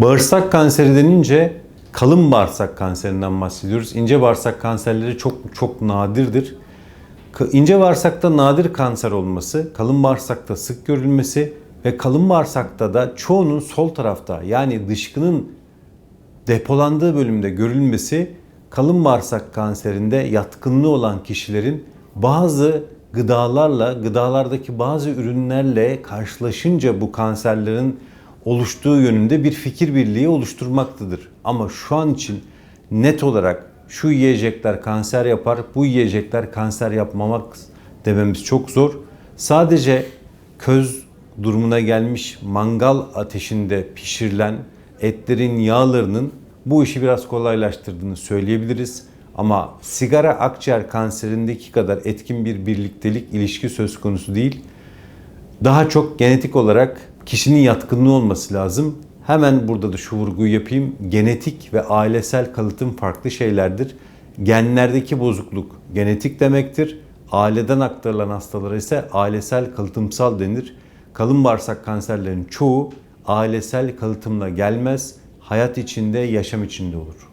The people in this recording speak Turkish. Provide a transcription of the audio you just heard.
Bağırsak kanseri denince kalın bağırsak kanserinden bahsediyoruz. İnce bağırsak kanserleri çok çok nadirdir. İnce bağırsakta nadir kanser olması, kalın bağırsakta sık görülmesi ve kalın bağırsakta da çoğunun sol tarafta yani dışkının depolandığı bölümde görülmesi kalın bağırsak kanserinde yatkınlığı olan kişilerin bazı gıdalarla, gıdalardaki bazı ürünlerle karşılaşınca bu kanserlerin oluştuğu yönünde bir fikir birliği oluşturmaktadır. Ama şu an için net olarak şu yiyecekler kanser yapar, bu yiyecekler kanser yapmamak dememiz çok zor. Sadece köz durumuna gelmiş mangal ateşinde pişirilen etlerin yağlarının bu işi biraz kolaylaştırdığını söyleyebiliriz. Ama sigara akciğer kanserindeki kadar etkin bir birliktelik ilişki söz konusu değil. Daha çok genetik olarak kişinin yatkınlığı olması lazım. Hemen burada da şu vurguyu yapayım. Genetik ve ailesel kalıtım farklı şeylerdir. Genlerdeki bozukluk genetik demektir. Aileden aktarılan hastalara ise ailesel kalıtımsal denir. Kalın bağırsak kanserlerinin çoğu ailesel kalıtımla gelmez. Hayat içinde, yaşam içinde olur.